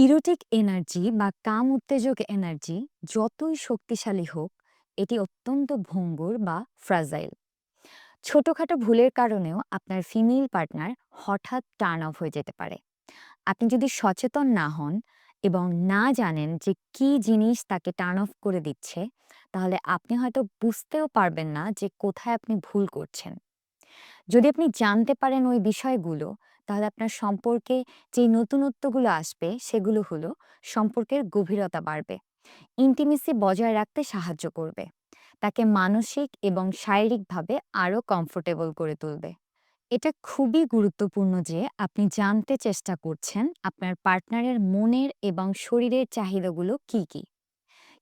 Erotic energy বা কাম উত্তেজক energy যতই শক্তিশালী হোক, এটি অত্যন্ত ভঙ্গুর বা ফ্রাজাইল। ছোটখাটো ভুলের কারণেও আপনার ফিমেল পার্টনার হঠাৎ টার্ন অফ হয়ে যেতে পারে। আপনি যদি সচেতন না হন এবং না জানেন যে কি জিনিস তাকে টার্ন অফ করে দিচ্ছে, তাহলে আপনি হয়তো বুঝতেও পারবেন না যে কোথায় আপনি ভুল করছেন। যদি আপনি জানতে পারেন ওই বিষয়গুলো তাহলে আপনার সম্পর্কে যে নতুনত্বগুলো আসবে সেগুলো হলো সম্পর্কের গভীরতা বাড়বে ইন্টিমেসি বজায় রাখতে সাহায্য করবে, তাকে মানসিক এবং শারীরিকভাবে আরও কমফোর্টেবল করে তুলবে। এটা খুবই গুরুত্বপূর্ণ যে আপনি জানতে চেষ্টা করছেন আপনার পার্টনারের মনের এবং শরীরের চাহিদাগুলো কি কি?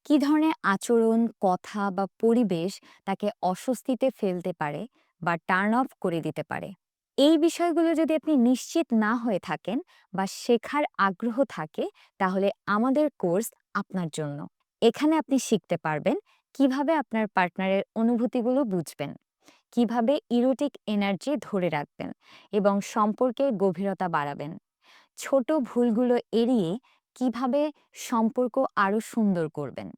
কি ধরনের আচরণ, কথা বা পরিবেশ তাকে অস্বস্তিতে ফেলতে পারে বা টার্ন অফ করে দিতে পারে? এই বিষয়গুলো যদি আপনি নিশ্চিত না হয়ে থাকেন বা শেখার আগ্রহ থাকে, তাহলে আমাদের কোর্স আপনার জন্য। এখানে আপনি শিখতে পারবেন কীভাবে আপনার পার্টনারের অনুভূতিগুলো বুঝবেন, কীভাবে ইরোটিক এনার্জি ধরে রাখবেন এবং সম্পর্কের গভীরতা বাড়াবেন। ছোট ভুলগুলো এড়িয়ে কীভাবে সম্পর্ক আরও সুন্দর করবেন।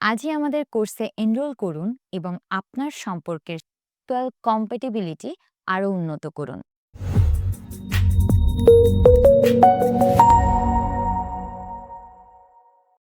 আজই আমাদের কোর্সে এনরোল করুন এবং আপনার সম্পর্কের টুয়েলভ কম্প্যাটিবিলিটি আরও উন্নত করুন।